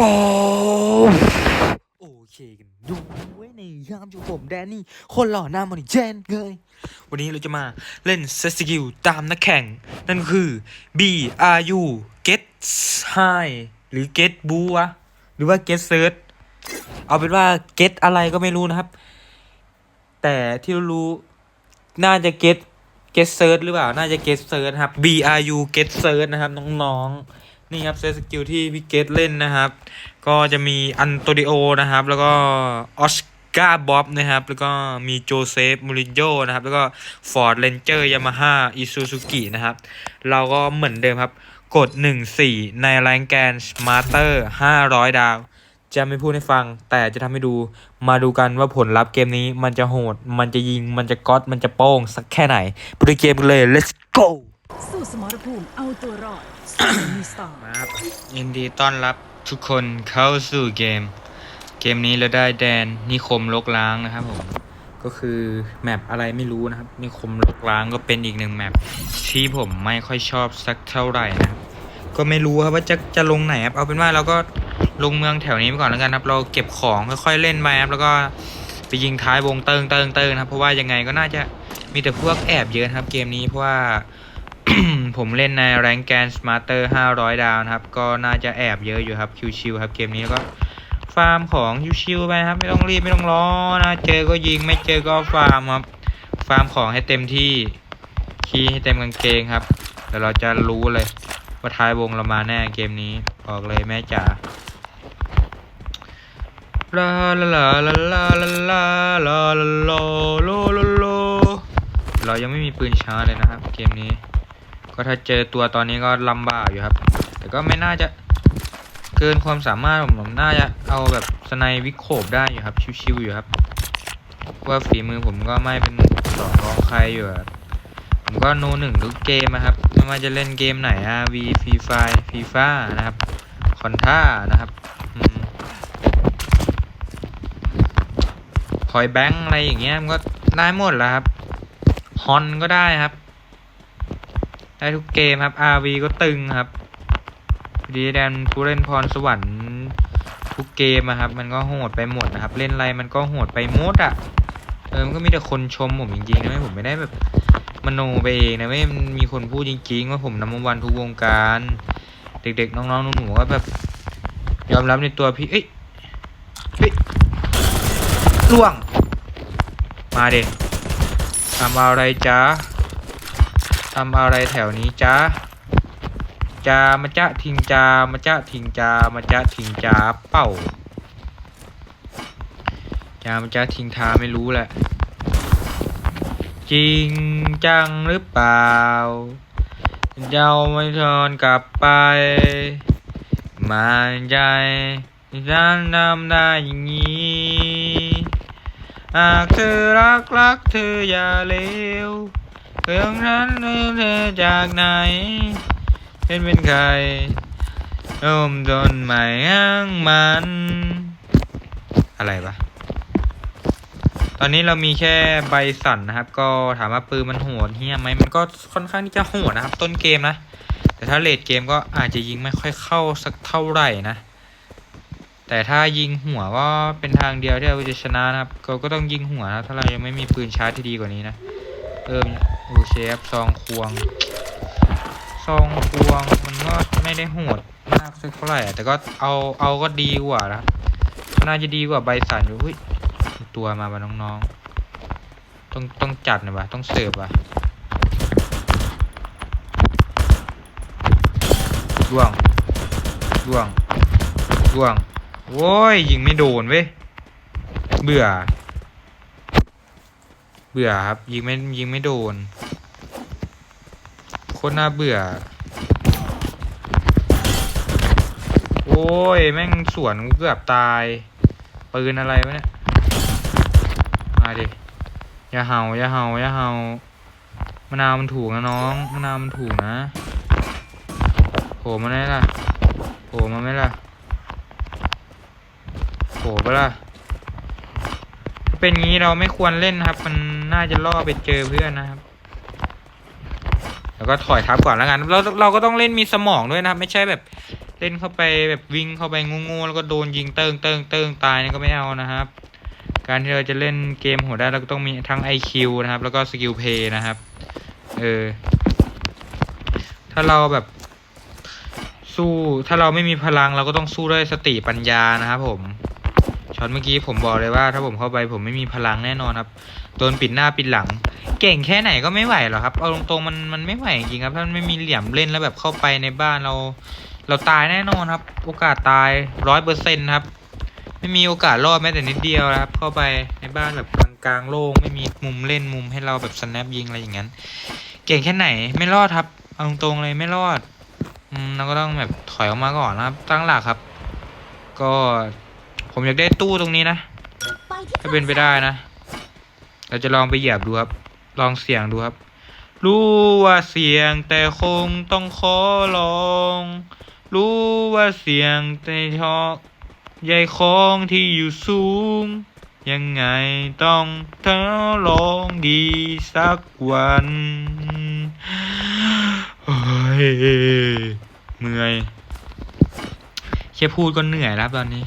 go โอเคกันด้วยในยามอยู่ผมแดนนี่ คนหล่อหน้ามอนิเจนเลย วันนี้เราจะมาเล่นเซสกิลตามนักแข่ง นั่นคือ B R U Get High หรือ Get Boo วะหรือว่า Get Search เอาเป็นว่า Get อะไรก็ไม่รู้นะครับ แต่ที่รู้น่าจะ Get Get Search หรือเปล่า น่าจะ Get Search ครับ B R U Get Search นะครับ น้องๆ นี่ครับเซตสกิลที่พี่เกตเล่นนะครับ ก็จะมีอันโตดิโอนะครับ แล้วก็ออสการ์บ๊อบนะครับ แล้วก็มีโจเซฟมูรินโญ่นะครับ แล้วก็ฟอร์ดเรนเจอร์ยามาฮ่าอิซูซูกินะครับ เราก็เหมือนเดิมครับ กด 1 4 ในแรงแกนสมาร์เตอร์ 500 ดาว จะไม่พูดให้ฟัง แต่จะทำให้ดู มาดูกันว่าผลลัพธ์เกมนี้มันจะโหด มันจะยิง มันจะก๊อต มันจะโป้ง สักแค่ไหนไปดูเกมกันเลย let's go สู้สมรภูมิเอาตัวรอด มาครับยินดีต้อนรับทุกคนเข้าสู่เกม เกมนี้เราได้แดนนิคมลกล้างนะครับผมก็คือแมปอะไรไม่รู้นะครับ นิคมลกล้างก็เป็นอีกหนึ่งแมปที่ผมไม่ค่อยชอบสักเท่าไหร่นะก็ไม่รู้ครับว่าจะจะลงไหนครับเอาเป็นว่าเราก็ลงเมืองแถวนี้ไปก่อนแล้วกันครับ เราเก็บของค่อยๆเล่นไปครับแล้วก็ไปยิงท้ายวงเติงเติงเติงนะครับเพราะว่ายังไงก็น่าจะมีแต่พวกแอบเยอนะครับเกมนี้เพราะว่า ผมเล่นในแรงแกนสมาร์เตอร์500ดาวนะครับ ก็น่าจะแอบเยอะอยู่ครับชิวๆครับเกมนี้ก็ฟาร์มของชิวๆไปครับ ไม่ต้องรีบไม่ต้องรอนะเจอก็ยิงไม่เจอก็ฟาร์มครับ ฟาร์มของให้เต็มที่คีให้เต็มกางเกงครับเดี๋ยวเราจะรู้เลย ว่าท้ายวงเรามาแน่เกมนี้บอกเลยแม่จ๋าลาลาลาลาลาลาลาลาลาลาโลโลโลเรายังไม่มีปืนชาร์เลยนะครับ เกมนี้ ก็ถ้าเจอตัวตอนนี้ก็ลำบากอยู่ครับ แต่ก็ไม่น่าจะเกินความสามารถผมผมน่าจะเอาแบบสไนวิโคบได้อยู่ครับ ชิวๆอยู่ครับว่าฝีมือผมก็ไม่เป็นสองรองใครอยู่ครับผมก็โนหนึ่งทุกเกมนะครับไม่ว่าจะเล่นเกมไหน RV Free Fire FIFA นะครับคอนท่านะครับพอยแบงค์อะไรอย่างเงี้ยมันก็ได้หมดแล้วครับฮอนก็ได้ครับ ได้ทุกเกมครับ RV ก็ตึงครับดีแดนผู้เล่นพรสวรรค์ทุกเกมอะครับ มันก็โหดไปหมดนะครับ เล่นอะไรมันก็โหดไปหมดอะเออมันก็มีแต่คนชมผมจริงๆนะไม่ผมไม่ได้แบบมโนไปเองนะไม่มีคนพูดจริง ๆ ว่าผมนัมวันทุกวงการ เด็กๆ น้องๆหนูๆก็แบบ ยอมรับในตัวพี่เอ้ยเฮ้ยล่วง มาเด็ทำอะไรจ๊ะ ทำอะไรแถวนี้จ๊ะจามาจะทิงจามาจะทิงจามาจะทิงจาเป่าจามาจะทิงทาไม่รู้แหละ จริงจังหรือเปล่าเจ้าไม่ทนกลับไปมาใจฉันทำได้อย่างนี้หากเธอรักรักเธออย่าเลว เรื่องนั้นเธอจากไหนเป็นเป็นใครโอมโดนหมายอ้างมัน อะไรปะตอนนี้เรามีแค่ใบสั่นนะครับ ก็ถามว่าปืนมันโหดเฮี้ยไหมมันก็ค่อนข้างที่จะโหดนะครับ ต้นเกมนะ แต่ถ้าเลดเกมก็อาจจะยิงไม่ค่อยเข้าสักเท่าไหร่นะ แต่ถ้ายิงหัวก็เป็นทางเดียวที่เราจะชนะนะครับ ก็ก็ต้องยิงหัวนะถ้าเรายังไม่มีปืนชาร์จที่ดีกว่านี้นะเอิ่ม โอเคครับซองควง ซองควงมันก็ไม่ได้โหดมากสักเท่าไหร่ะแต่ก็เอาเอาก็ดีกว่านะน่าจะดีกว่าใบสันอยู่เฮ้ยตัวมาบ้าน้องๆ ต้องต้องจัดหน่อยวะต้องเสิร์ฟวะล่วงล่วงล่วงโว้ยยิงไม่โดนเว้ยเบื่อ บื่อครับ ยิงไม่ยิงไม่โดน โคตรน่าเบื่อ โอ้ย แม่งสวนกูเกือบตาย ปืนอะไรวะเนี่ย มาดิ อย่าเห่า อย่าเห่า อย่าเห่ามะนาวมันถูกนะน้องมะนาวมันถูกนะโผล่มาไหมล่ะโผล่มาไหมล่ะโผล่ปะล่ะ เป็นงี้เราไม่ควรเล่นครับ มันน่าจะล่อไปเจอเพื่อนนะครับ แล้วก็ถอยทับก่อนแล้วกันเราเราก็ต้องเล่นมีสมองด้วยนะครับ ไม่ใช่แบบเล่นเข้าไปแบบวิ่งเข้าไปงูๆแล้วก็โดนยิงเติงเติงเติงตายนี่ก็ไม่เอานะครับ การที่เราจะเล่นเกมโหดได้เราก็ต้องมีทั้ง IQ นะครับ แล้วก็สกิลเพย์นะครับ เออ ถ้าเราแบบสู้ถ้าเราไม่มีพลังเราก็ต้องสู้ด้วยสติปัญญานะครับผม ช็อตเมื่อกี้ผมบอกเลยว่า ถ้าผมเข้าไปผมไม่มีพลังแน่นอนครับโดนปิดหน้าปิดหลัง เก่งแค่ไหนก็ไม่ไหวหรอกครับเอาตรงๆมันมันไม่ไหวจริงครับถ้ามันไม่มีเหลี่ยมเล่นแล้วแบบเข้าไปในบ้านเรา เราตายแน่นอนครับ โอกาสตายร้อยเปอร์เซ็นครับ ไม่มีโอกาสรอดแม้แต่นิดเดียวครับ เข้าไปในบ้านแบบกลางๆโล่งไม่มีมุมเล่นมุมให้เราแบบสแนปยิงอะไรอย่างนั้นเก่งแค่ไหนไม่รอดครับเอาตรงๆเลยไม่รอดอืมเราก็ต้องแบบถอยออกมาก่อนนะครับตั้งหลักครับ ก็ ผมอยากได้ตู้ตรงนี้นะ ถ้าเป็นไปได้นะ เราจะลองไปเหยียบดูครับ ลองเสียงดูครับ รู้ว่าเสียงแต่คงต้องขอลอง รู้ว่าเสียงแต่ชอบใหญ่ของที่อยู่สูง ยังไงต้องทดลองดีสักวันโอ้ยเมื่อยแค่พูดก็เหนื่อยแล้วตอนนี้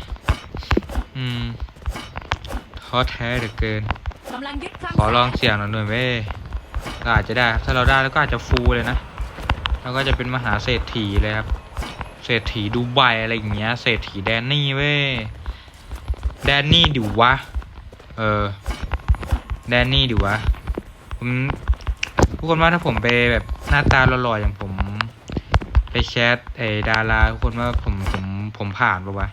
อืมท้อแท้เหลือเกิน กำลังยึดคลังขอลองเสี่ยงหน่อยหน่อยเว้ยก็อาจจะได้ครับ ถ้าเราได้แล้วก็อาจจะฟูเลยนะแล้วก็จะเป็นมหาเศรษฐีเลยครับ เศรษฐีดูไบอะไรอย่างเงี้ย เศรษฐีแดนนี่เว้ย แดนนี่ดิวะ เออ แดนนี่ดิวะ ผมทุกคนว่าถ้าผมไปแบบหน้าตาหล่อๆอย่างผม ไปแชทไอ้ดาราทุกคนว่าผมผมผมผ่านปะวะ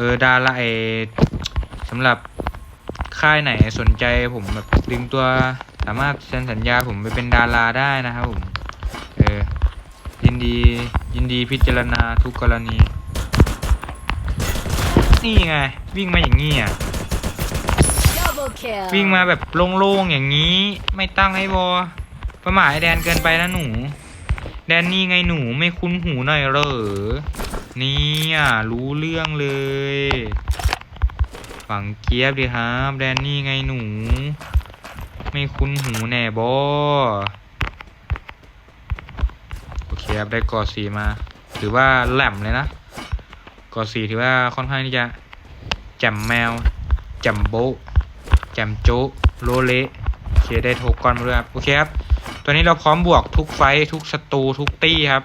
เออดาราไอ้สำหรับค่ายไหนสนใจผมแบบดึงตัวสามารถเซ็นสัญญาผมไปเป็นดาราได้นะครับผม เออ ยินดียินดีพิจารณาทุกกรณี นี่ไง วิ่งมาอย่างนี้อะ Double kill วิ่งมาแบบโล่งๆอย่างนี้ ไม่ตั้งให้บอประหมายแดนเกินไปนะหนู แดนนี่ไงหนูไม่คุ้นหูหน่อยเหรอ เนี่ยรู้เรื่องเลย ฝังเกียบดิครับแดนนี่ไงหนู ไม่คุ้นหูแน่บอโอเคครับได้กอสีมา ถือว่าแหลมเลยนะกอสีถือว่าค่อนข้างที่จะแจ่มแมวแจ่มโบแจ่มโจโลเละโอเคได้โทกอนมาด้วยครับโอเคครับ ตัวนี้เราพร้อมบวกทุกไฟท์ทุกศัตรูทุกตี้ครับ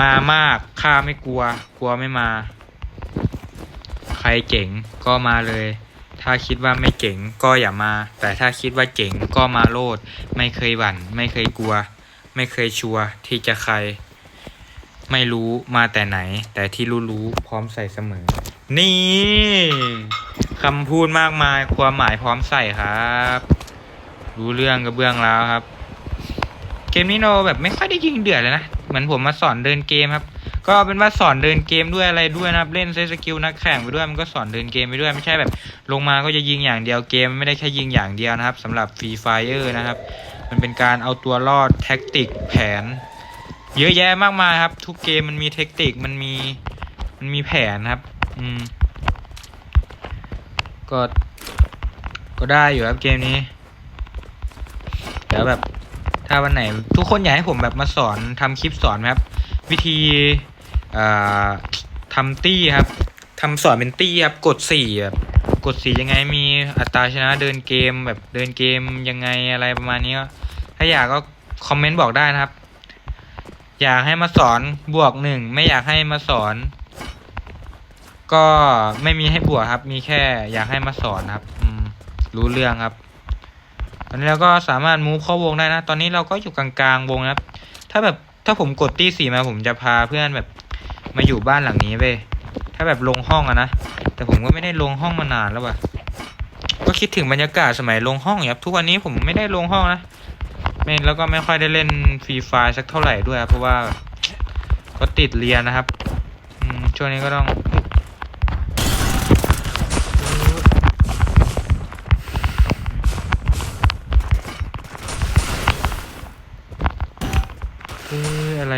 มามากข้าไม่กลัว กลัวไม่มา ใครเจ๋งก็มาเลย ถ้าคิดว่าไม่เจ๋งก็อย่ามา แต่ถ้าคิดว่าเจ๋งก็มาโลด ไม่เคยหวั่น ไม่เคยกลัว ไม่เคยชัวร์ที่จะใคร ไม่รู้มาแต่ไหน แต่ที่รู้รู้พร้อมใส่เสมอ นี่คำพูดมากมายความหมายพร้อมใส่ครับ รู้เรื่องกระเบื้องแล้วครับ เกมนี้เราแบบไม่ค่อยได้ยิงเดือดเลยนะ เหมือนผมมาสอนเดินเกมครับ ก็เป็นว่าสอนเดินเกมด้วยอะไรด้วยนะครับ เล่นเซสกิลนักแข่งไปด้วยมันก็สอนเดินเกมไปด้วยไม่ใช่แบบ ลงมาก็จะยิงอย่างเดียวเกม ไม่ได้แค่ยิงอย่างเดียวนะครับสำหรับฟรีไฟเออร์นะครับ มันเป็นการเอาตัวรอดแท็กติกแผน เยอะแยะมากมายครับ ทุกเกมมันมีเทคนิคมันมีมันมีแผนครับ อืม ก็ก็ได้อยู่ครับเกมนี้เดี๋ยวแบบ ถ้าวันไหน ทุกคนอยากให้ผมแบบมาสอนทำคลิปสอนครับ วิธีอ่าทำตี้ครับทำสอนเป็นตี้ครับ กดสี่แบบกดสี่ยังไงมีอัตราชนะเดินเกมแบบเดินเกมยังไงอะไรประมาณนี้ถ้าอยากก็คอมเมนต์บอกได้นะครับ อยากให้มาสอนบวกหนึ่งไม่อยากให้มาสอน ก็ไม่มีให้บวกครับ มีแค่อยากให้มาสอนครับรู้เรื่องครับ อนนี้เราก็สามารถมูฟเข้าวงได้นะ ตอนนี้เราก็อยู่กลางๆวงนะครับถ้าแบบถ้าผมกดตี้สี่มาผมจะพาเพื่อนแบบมาอยู่บ้านหลังนี้เว้ยถ้าแบบลงห้องอะนะ แต่ผมก็ไม่ได้ลงห้องมานานแล้วว่ะ ก็คิดถึงบรรยากาศสมัยลงห้องครับทุกวันนี้ผมไม่ได้ลงห้องนะไม่แล้วก็ไม่ค่อยได้เล่นฟรีไฟสักเท่าไหร่ด้วยครับเพราะว่าก็ติดเรียนนะครับช่วงนี้ก็ต้อง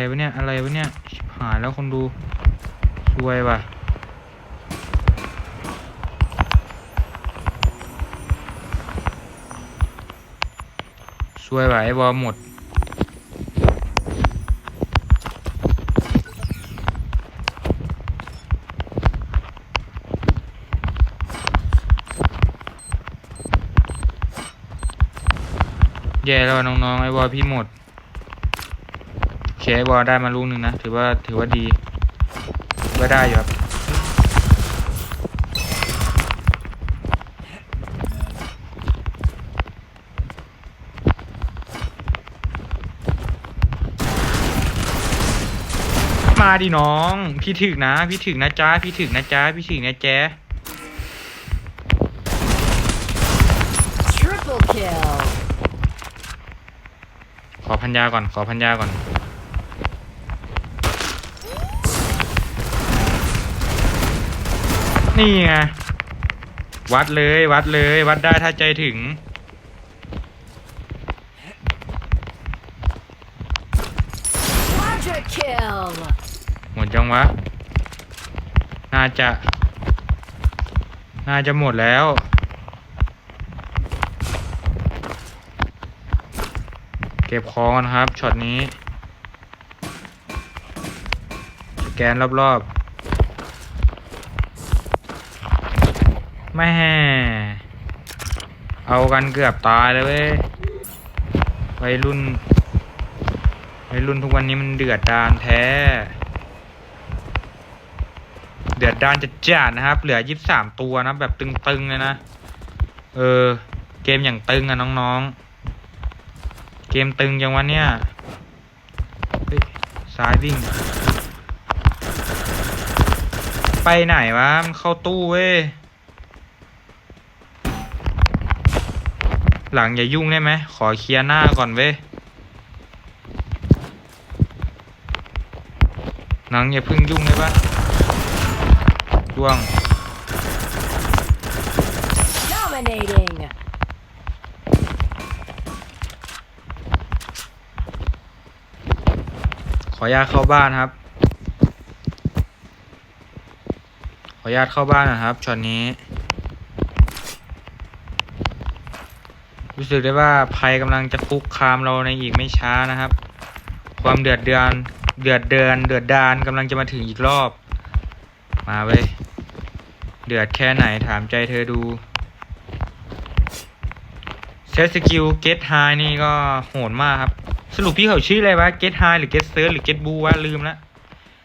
วะเนี่ย อะไรวะเนี่ย หายแล้วคนดูซวยว่ะซวยว่ะไอ้บอหมด แย่แล้วน้องๆไอ้บอพี่หมด เคไอ้บอลได้มาลูกหนึ่งนะ ถือว่าถือว่าดีถือว่าได้อยู่ครับมาดิน้อง พี่ถึกนะ พี่ถึกนะจ๊ะพี่ถึกนะจ๊ะพี่ถึกนะแจ๊ Triple kill. ขอพันยาก่อน ขอพันยาก่อน นี่ไงวัดเลยวัดเลยวัดได้ถ้าใจถึง Quadra kill. หมดยังวะ น่าจะ น่าจะหมดแล้ว เก็บของกันครับช็อตนี้ สแกนรอบๆ ไม่เอากันเกือบตายเลยเว้ยวัยรุ่นวัยรุ่นทุกวันนี้มันเดือดดานแท้ เดือดดานจะจัดนะครับ เหลือยี่สิบสามตัวนะ แบบตึงๆเลยนะ เออ เกมอย่างตึงอะน้องๆ เกมตึงจังวะเนี้ยซ้ายวิ่ง ไปไหนวะ มันเข้าตู้เว้ย หลังอย่ายุ่งได้ไหม ขอเคลียร์หน้าก่อนเว้ยหนังอย่าเพึ่งยุ่งได้ปะล่วง Dominating. ขออนุญาตเข้าบ้านครับ ขออนุญาตเข้าบ้านนะครับช็อตนี้ สึกได้ว่าภัยกำลังจะคุกคามเราในอีกไม่ช้านะครับ ความเดือดเดือนเดือดเดือนเดือดดานกำลังจะมาถึงอีกรอบ มาเว้ยเดือดแค่ไหนถามใจเธอดูเซตสกิลเกตไฮนี่ก็โหดมากครับ สรุปพี่เขาชื่ออะไรวะ Get High หรือ Get Search หรือ Get Boo วะลืมละ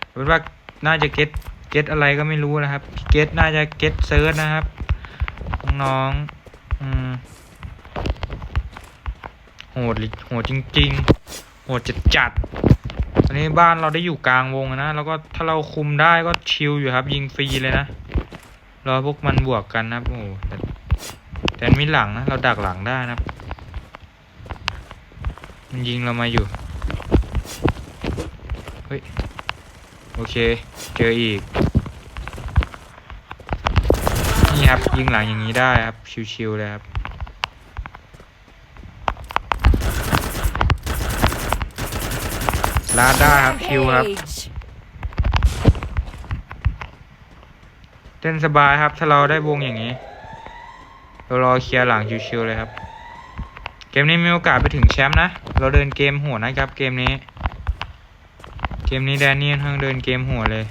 เอาเป็นว่าน่าจะ Get Get อะไรก็ไม่รู้นะครับ Get น่าจะ Get Search นะครับน้องๆอืม โหดโหดจริง ๆ โหดจัดจัดๆอันนี้บ้านเราได้อยู่กลางวงนะ แล้วก็ถ้าเราคุมได้ก็ชิลอยู่ครับ ยิงฟรีเลยนะ รอพวกมันบวกกันนะโอ้แต่แต่มีหลังนะ เราดักหลังได้นะครับมันยิงเรามาอยู่ เฮ้ย โอเค เจออีก นี่ครับ ยิงหลังอย่างนี้ได้ครับ ชิวๆเลยครับ ลาดได้ครับคิวครับเต้นสบายครับ ถ้าเราได้วงอย่างนี้เรารอเคลียร์หลังชิวๆเลยครับ เกมนี้มีโอกาสไปถึงแชมป์นะ เราเดินเกมหัวนะครับ เกมนี้ เกมนี้แดนนี่ค่อนข้างเดินเกมหัวเลย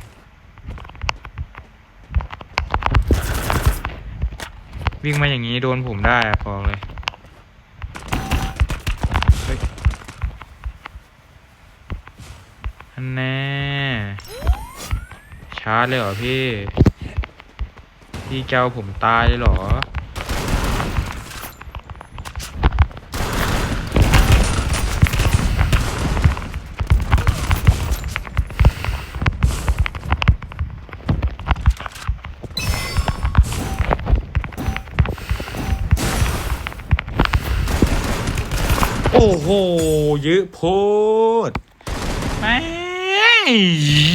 วิ่งมาอย่างนี้โดนผมได้อะบอเลย แน่ชาร์จเลยเหรอพี่ พี่เจ้าผมตายเลยเหรอ โอ้โหเยอะโพด แม่ง